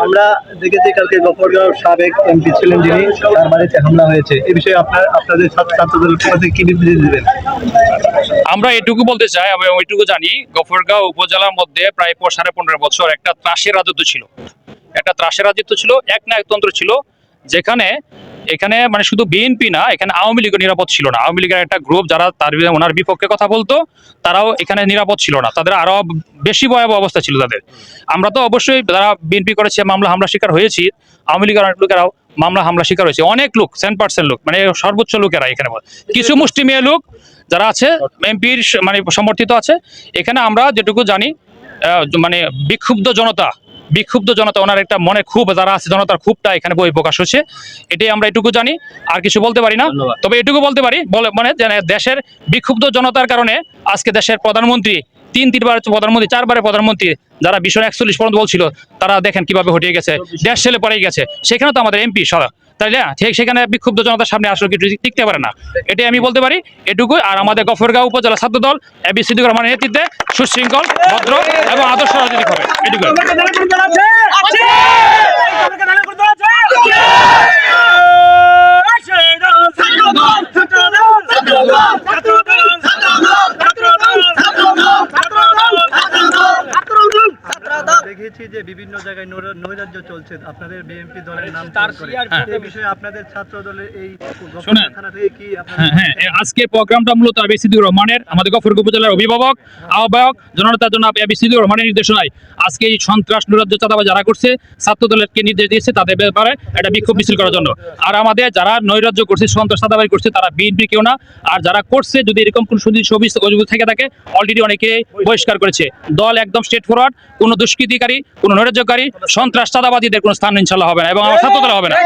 আমরা দেখেছি কালকে গোপরগাঁও সাবেক এমপি ছিলেন যিনি, তার বাড়িতে হামলা হয়েছে। এ বিষয়ে আপনার, আপনাদের ছাত্র- ছাত্রদের কাছে কি বিবৃতি দিবেন? আমরা এটুকু বলতে চাই আমি ওইটুকু জানি, গফরগাঁও উপজেলার মধ্যে প্রায় পর সাড়ে পনেরো বছর একটা ত্রাসের রাজত্ব ছিল। একটা ত্রাসের রাজত্ব ছিল, এক নায়কতন্ত্র ছিল, যেখানে এখানে মানে শুধু বিএনপি না এখানে আওয়ামী লীগও নিরাপদ ছিল না। আওয়ামী লীগের একটা গ্রুপ যারা তার ওনার বিপক্ষে কথা বলতো তারাও এখানে নিরাপদ ছিল না। তাদের আরও বেশি ভয়াবহ অবস্থা ছিল তাদের। আমরা তো অবশ্যই যারা বিএনপি করেছে মামলা হামলা শিকার হয়েছি আওয়ামী লীগের অনেক লোকেরাও মামলা হামলা শিকার হয়েছে। অনেক লোক সেভেন পার্সেন্ট লোক মানে সর্বোচ্চ লোকেরা এখানে কিছু মুষ্টিমেয় লোক। যারা আছে এমপির মানে সমর্থিত আছে। এখানে আমরা যেটুকু জানি মানে বিক্ষুব্ধ জনতা বিক্ষুব্ধ জনতা ওনার একটা মনে খুব যারা আছে জনতার খুবটা এখানে বই প্রকাশ হচ্ছে। এটাই আমরা এটুকু জানি আর কিছু বলতে পারি না। তবে এটুকু বলতে পারি বলে মানে দেশের বিক্ষুব্ধ জনতার কারণে আজকে দেশের প্রধানমন্ত্রী তিন তিনবার প্রধানমন্ত্রী চারবারের প্রধানমন্ত্রী যারা বিশ্ব একচল্লিশ পর্যন্ত বলছিল তারা দেখেন কীভাবে হটিয়ে গেছে। দেশ ছেলে পড়ে গেছে। সেখানে তো আমাদের এমপি সরা তাই না? ঠিক সেখানে বিক্ষুব্ধ জনতার সামনে আসলে কিছু টিকতে পারে না। এটাই আমি বলতে পারি। এটুকু আর আমাদের গফরগাঁও উপজেলা ছাত্র দল এবি সিদ্দিক রহমানের নেতৃত্বে সুশৃঙ্খল ভদ্র এবং আদর্শ রাজনীতি হবে এটুকু দেখেছি যে বিভিন্ন জায়গায় নৈরাজ্য চলছে। আপনাদের বিএনপি দলের নাম তার হ্যাঁ। এই বিষয়ে আপনাদের ছাত্র দলের এই কি হ্যাঁ হ্যাঁ। আজকে প্রোগ্রামটা মূলত আবি সিদ্দিকুর রহমানের আমাদের গফরগাঁও উপজেলার অভিভাবক আহ্বায়ক জননেতা জনাব আবি সিদ্দিকুর রহমানের নির্দেশনায় আজকে এই সন্ত্রাস নৈরাজ্য চাঁদাবাজ যারা করছে ছাত্র দলেরকে নির্দেশ দিয়েছে তাদের ব্যাপারে একটা বিক্ষোভ মিছিল করার জন্য। আর আমাদের যারা নৈরাজ্য করছে সন্ত্রাস চাঁদাবাজি করছে তারা বিএনপি কেউ না। আর যারা করছে যদি এরকম কোনো ছবি অভিযোগ থেকে থাকে অলরেডি অনেকে বহিষ্কার করেছে। দল একদম স্ট্রেট ফরওয়ার্ড কোনো দুষ্কৃতিকারী কোনো নৈরাজ্যকারী সন্ত্রাস চাঁদাবাদীদের কোনো স্থান ইনশাল্লাহ হবে না এবং আমার ছাত্রতলা হবে না।